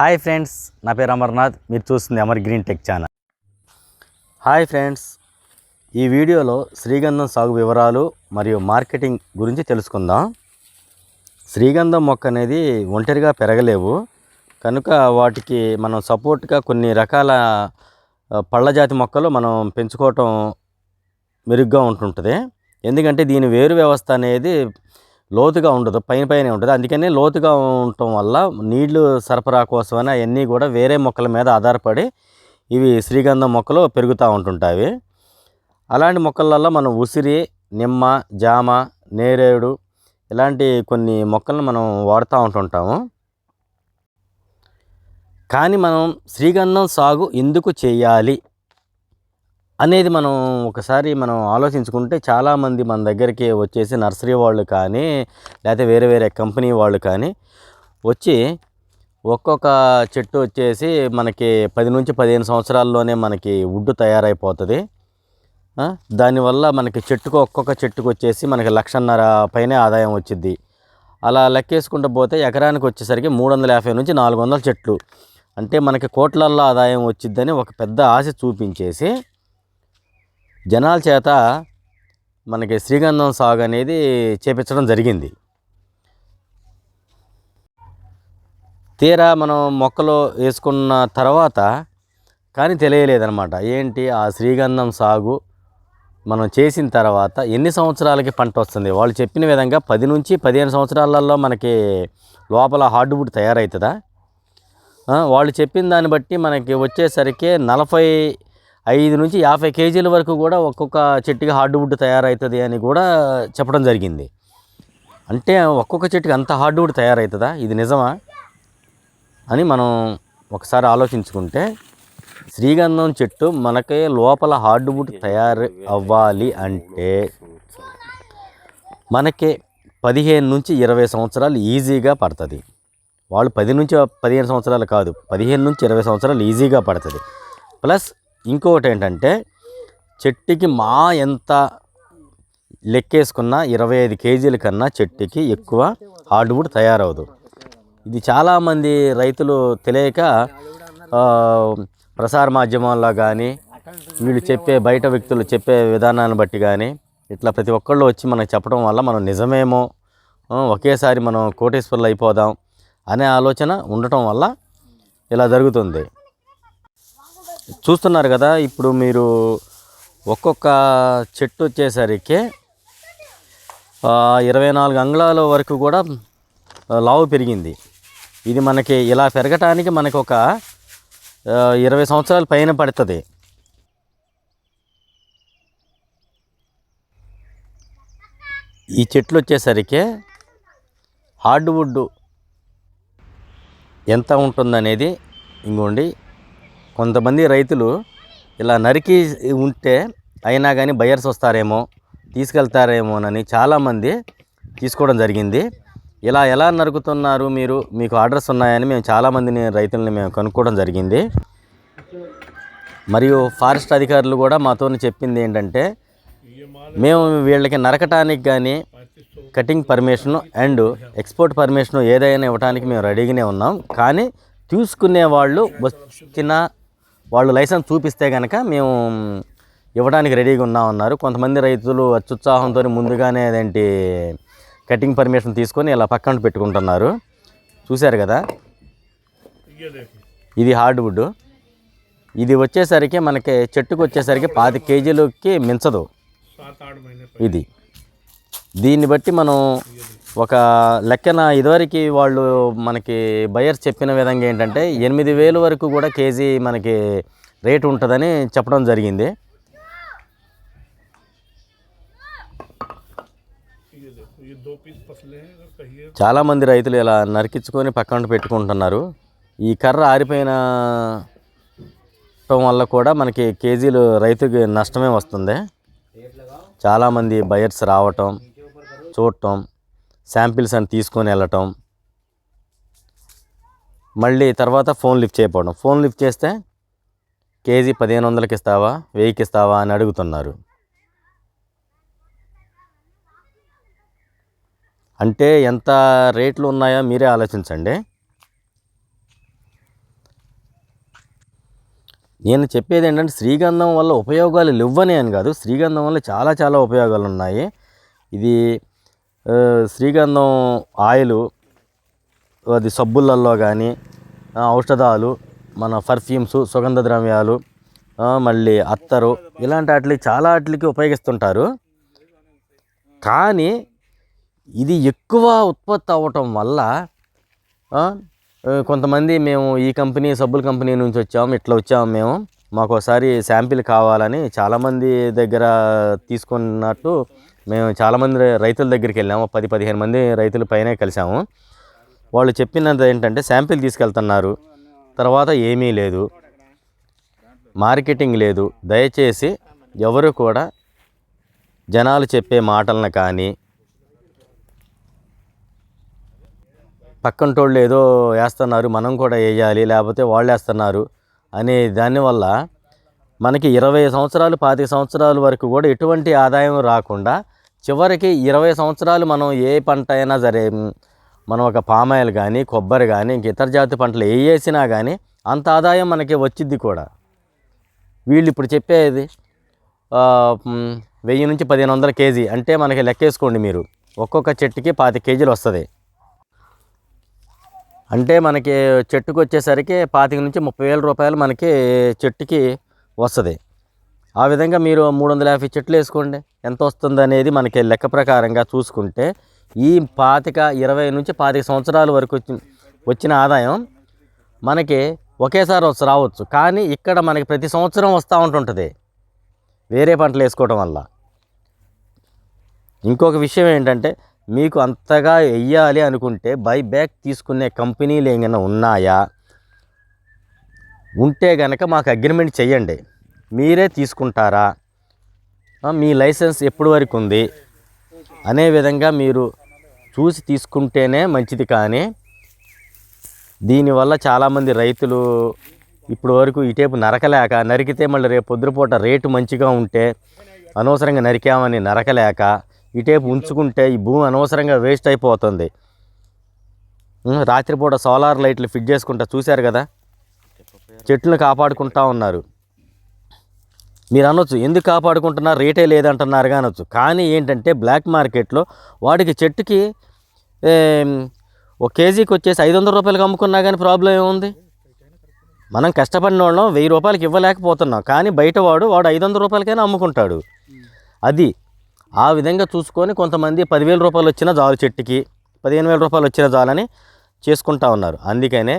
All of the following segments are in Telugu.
హాయ్ ఫ్రెండ్స్ నా పేరు అమర్నాథ్. మీరు చూస్తుంది Amar green tech channel. Hi friends ఈ వీడియోలో శ్రీగంధం సాగు వివరాలు మరియు మార్కెటింగ్ గురించి తెలుసుకుందాం. శ్రీగంధం మొక్క అనేది ఒంటరిగా పెరగలేవు. కనుక వాటికి మనం సపోర్ట్గా కొన్ని రకాల పళ్ళ జాతి మొక్కలు మనం పెంచుకోవటం మెరుగ్గా ఉంటుంటుంది. ఎందుకంటే దీని వేరు వ్యవస్థ అనేది లోతుగా ఉండదు పైన పైన ఉంటుంది. అందుకనే లోతుగా ఉండటం వల్ల నీళ్ళు సరఫరా కోసమని అవన్నీ కూడా వేరే మొక్కల మీద ఆధారపడి ఇవి శ్రీగంధం మొక్కలు పెరుగుతూ ఉంటుంటాయి. అలాంటి మొక్కలలో మనం ఉసిరి నిమ్మ జామ నేరేడు ఇలాంటి కొన్ని మొక్కలను మనం వాడుతూ ఉంటుంటాము. కానీ మనం శ్రీగంధం సాగు ఎందుకు చేయాలి? అనేది మనం ఒకసారి మనం ఆలోచించుకుంటే చాలామంది మన దగ్గరికి వచ్చేసి నర్సరీ వాళ్ళు కానీ లేకపోతే వేరే వేరే కంపెనీ వాళ్ళు కానీ వచ్చి ఒక్కొక్క చెట్టు వచ్చేసి మనకి పది నుంచి పదిహేను సంవత్సరాల్లోనే మనకి వుడ్ తయారైపోతుంది. దానివల్ల మనకి చెట్టుకు ఒక్కొక్క చెట్టుకు వచ్చేసి మనకి లక్షన్నర పైనే ఆదాయం వచ్చింది అలా లెక్కేసుకుంటూ పోతే ఎకరానికి వచ్చేసరికి మూడు వందల యాభై నుంచి నాలుగు వందల చెట్లు. అంటే మనకి కోట్లల్లో ఆదాయం వచ్చిద్దని ఒక పెద్ద ఆశ చూపించేసి జనాల చేత మనకి శ్రీగంధం సాగు అనేది చేపించడం జరిగింది. తీరా మనం మొక్కలు వేసుకున్న తర్వాత కానీ తెలియలేదన్నమాట. ఏంటి? ఆ శ్రీగంధం సాగు మనం చేసిన తర్వాత ఎన్ని సంవత్సరాలకి పంట వస్తుంది? వాళ్ళు చెప్పిన విధంగా పది నుంచి పదిహేను సంవత్సరాలలో మనకి లోపల హార్డ్వుడ్ తయారవుతుందా వాళ్ళు చెప్పిన దాన్ని బట్టి మనకి వచ్చేసరికి నలభై ఐదు నుంచి యాభై కేజీల వరకు కూడా ఒక్కొక్క చెట్టుకి హార్డ్వుడ్ తయారవుతుంది అని కూడా చెప్పడం జరిగింది. అంటే ఒక్కొక్క చెట్టుకి అంత హార్డ్వుడ్ తయారవుతుందా ఇది నిజమా? అని మనం ఒకసారి ఆలోచించుకుంటే శ్రీగంధం చెట్టు మనకే లోపల హార్డ్వుడ్ తయారు అవ్వాలి అంటే మనకే పదిహేను నుంచి ఇరవై సంవత్సరాలు ఈజీగా పడుతుంది. వాళ్ళు పది నుంచి పదిహేను సంవత్సరాలు కాదు పదిహేను నుంచి ఇరవై సంవత్సరాలు ఈజీగా పడుతుంది. ప్లస్ ఇంకొకటి ఏంటంటే చెట్టుకి మా ఎంత లెక్కేసుకున్న ఇరవై ఐదు కేజీల కన్నా చెట్టుకి ఎక్కువ హార్డ్వుడ్ తయారవదు. ఇది చాలామంది రైతులు తెలియక ప్రసార మాధ్యమాల్లో కానీ వీళ్ళు చెప్పే బయట వ్యక్తులు చెప్పే విధానాన్ని బట్టి కానీ ఇట్లా ప్రతి ఒక్కళ్ళు వచ్చి మనకు చెప్పడం వల్ల మనం నిజమేమో ఒకేసారి మనం కోటేశ్వర్లు అయిపోదాం అనే ఆలోచన ఉండటం వల్ల ఇలా జరుగుతుంది. చూస్తున్నారు కదా ఇప్పుడు మీరు ఒక్కొక్క చెట్టు వచ్చేసరికి ఇరవై నాలుగు అంగుళాల వరకు కూడా లావు పెరిగింది. ఇది మనకి ఇలా పెరగటానికి మనకు ఒక ఇరవై సంవత్సరాల పైన పడుతుంది. ఈ చెట్లు వచ్చేసరికి హార్డ్వుడ్ ఎంత ఉంటుందనేది ఇంకోండి కొంతమంది రైతులు ఇలా నరికి ఉంటే అయినా కానీ బయర్స్ వస్తారేమో తీసుకెళ్తారేమోనని చాలామంది తీసుకోవడం జరిగింది. ఇలా ఎలా నరుకుతున్నారు మీరు? మీకు ఆర్డర్స్ ఉన్నాయని మేము చాలామందిని రైతుల్ని మేము కనుక్కోవడం జరిగింది. మరియు ఫారెస్ట్ అధికారులు కూడా మాతో చెప్పింది ఏంటంటే మేము వీళ్ళకి నరకటానికి కానీ cutting permission and export permission ఏదైనా ఇవ్వడానికి మేము రెడీగానే ఉన్నాం. కానీ తీసుకునే వాళ్ళు వచ్చిన వాళ్ళు లైసెన్స్ చూపిస్తే కనుక మేము ఇవ్వడానికి రెడీగా ఉన్నామన్నారు కొంతమంది రైతులు అత్యుత్సాహంతో ముందుగానే అదేంటి కటింగ్ పర్మిషన్ తీసుకొని ఇలా పక్కన పెట్టుకుంటున్నారు. చూశారు కదా? ఇది హార్డ్వుడ్. ఇది వచ్చేసరికి మనకి చెట్టుకు వచ్చేసరికి పాతి కేజీలకి మించదు. ఇది. దీన్ని బట్టి మనం ఒక లెక్కన ఇదివరకు వాళ్ళు మనకి బయర్స్ చెప్పిన విధంగా ఏంటంటే ఎనిమిది వేలు వరకు కూడా కేజీ మనకి రేటు ఉంటుందని చెప్పడం జరిగింది. చాలామంది రైతులు ఇలా నరికించుకొని పక్కన పెట్టుకుంటున్నారు. ఈ కర్ర ఆరిపోయిన వల్ల కూడా మనకి కేజీలు రైతుకి నష్టమే వస్తుంది. చాలామంది బయర్స్ రావటం చూడటం శాంపిల్స్ అని తీసుకొని వెళ్ళటం. మళ్ళీ తర్వాత ఫోన్ లిఫ్ట్ చేయకపోవడం. ఫోన్ లిఫ్ట్ చేస్తే కేజీ పదిహేను వందలకి ఇస్తావా వెయ్యికి ఇస్తావా అని అడుగుతున్నారు. అంటే ఎంత రేట్లు ఉన్నాయో మీరే ఆలోచించండి. నేను చెప్పేది ఏంటంటే శ్రీగంధం వల్ల ఉపయోగాలు లేవని అని కాదు. శ్రీగంధం వల్ల చాలా చాలా ఉపయోగాలు ఉన్నాయి. ఇది శ్రీగంధం ఆయిల్ అది సబ్బులలో కానీ ఔషధాలు మన పర్ఫ్యూమ్స్ సుగంధ ద్రవ్యాలు మళ్ళీ అత్తరు ఇలాంటి వాటికి చాలా వాటికి ఉపయోగిస్తుంటారు. కానీ ఇది ఎక్కువ ఉత్పత్తి అవ్వటం వల్ల కొంతమంది మేము ఈ కంపెనీ సబ్బుల కంపెనీ నుంచి వచ్చాము ఇట్లా వచ్చాము మేము మాకు ఒకసారి శాంపిల్ కావాలని చాలామంది దగ్గర తీసుకున్నట్టు మేము చాలామంది రైతుల దగ్గరికి వెళ్ళాము. పది పదిహేను మంది రైతుల పైనే కలిసాము వాళ్ళు చెప్పినది ఏంటంటే శాంపిల్ తీసుకెళ్తున్నారు. తర్వాత ఏమీ లేదు. మార్కెటింగ్ లేదు. దయచేసి ఎవరు కూడా జనాలు చెప్పే మాటలను కానీ పక్కంటోళ్ళు ఏదో వేస్తున్నారు మనం కూడా వేయాలి లేకపోతే వాళ్ళు వేస్తున్నారు అనే దానివల్ల మనకి ఇరవై సంవత్సరాలు పాతిక సంవత్సరాల వరకు కూడా ఎటువంటి ఆదాయం రాకుండా చివరికి ఇరవై సంవత్సరాలు మనం ఏ పంట అయినా సరే మనం ఒక పామాయిల్ కానీ కొబ్బరి కానీ ఇంక ఇతర జాతి పంటలు ఏ వేసినా కానీ అంత ఆదాయం మనకి వచ్చిద్ది కూడా. వీళ్ళు ఇప్పుడు చెప్పేది వెయ్యి నుంచి పదిహేను వందల కేజీ అంటే మనకి లెక్కేసుకోండి మీరు. ఒక్కొక్క చెట్టుకి పాతి కేజీలు వస్తుంది. అంటే మనకి చెట్టుకు వచ్చేసరికి పాతిక నుంచి ముప్పై వేల రూపాయలు మనకి చెట్టుకి వస్తుంది. ఆ విధంగా మీరు మూడు వందల యాభై చెట్లు వేసుకోండి. ఎంత వస్తుంది అనేది మనకి లెక్క ప్రకారంగా చూసుకుంటే ఈ పాతిక ఇరవై నుంచి పాతిక సంవత్సరాల వరకు వచ్చి వచ్చిన ఆదాయం మనకి ఒకేసారి వచ్చి రావచ్చు. కానీ ఇక్కడ మనకి ప్రతి సంవత్సరం వస్తూ ఉంటుంటుంది వేరే పంటలు వేసుకోవడం వల్ల. ఇంకొక విషయం ఏంటంటే మీకు అంతగా వెయ్యాలి అనుకుంటే బైబ్యాక్ తీసుకునే కంపెనీలు ఏమైనా ఉన్నాయా? ఉంటే గనక మాకు అగ్రిమెంట్ చేయండి. మీరే తీసుకుంటారా? మీ లైసెన్స్ ఎప్పటి వరకు ఉంది? అనే విధంగా మీరు చూసి తీసుకుంటేనే మంచిది కానీ దీనివల్ల చాలామంది రైతులు ఇప్పుడు వరకు ఇటేపు నరకలేక నరికితే మళ్ళీ రేపు పొద్దుపూట రేటు మంచిగా ఉంటే అనవసరంగా నరికామని నరకలేక ఇటేపు ఉంచుకుంటే ఈ భూమి అనవసరంగా వేస్ట్ అయిపోతుంది. రాత్రిపూట సోలార్ లైట్లు ఫిట్ చేసుకుంటా చూశారు కదా? చెట్లను కాపాడుకుంటా ఉన్నారు. మీరు అనొచ్చు ఎందుకు కాపాడుకుంటున్నారు రేటే లేదంటున్నారు కానీ అనొచ్చు. కానీ ఏంటంటే బ్లాక్ మార్కెట్లో వాడికి చెట్టుకి ఒక కేజీకి వచ్చేసి ఐదు వందల రూపాయలకి అమ్ముకున్నా కానీ ప్రాబ్లం ఏముంది? మనం కష్టపడిన వాళ్ళం వెయ్యి రూపాయలకి ఇవ్వలేకపోతున్నాం. కానీ బయట వాడు వాడు ఐదు వందల రూపాయలకైనా అమ్ముకుంటాడు. అది ఆ విధంగా చూసుకొని కొంతమంది పదివేల రూపాయలు వచ్చిన జాలు చెట్టుకి పదిహేను వేల రూపాయలు వచ్చిన జాలని చేసుకుంటా ఉన్నారు. అందుకనే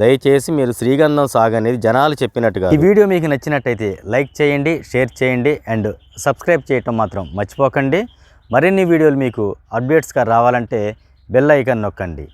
దయచేసి మీరు శ్రీగంధం సాగు అనేది జనాలు చెప్పినట్టుగా ఈ వీడియో మీకు నచ్చినట్టయితే లైక్ చేయండి షేర్ చేయండి అండ్ సబ్స్క్రైబ్ చేయటం మాత్రం మర్చిపోకండి. మరిన్ని వీడియోలు మీకు అప్డేట్స్గా రావాలంటే బెల్ ఐకాన్ నొక్కండి.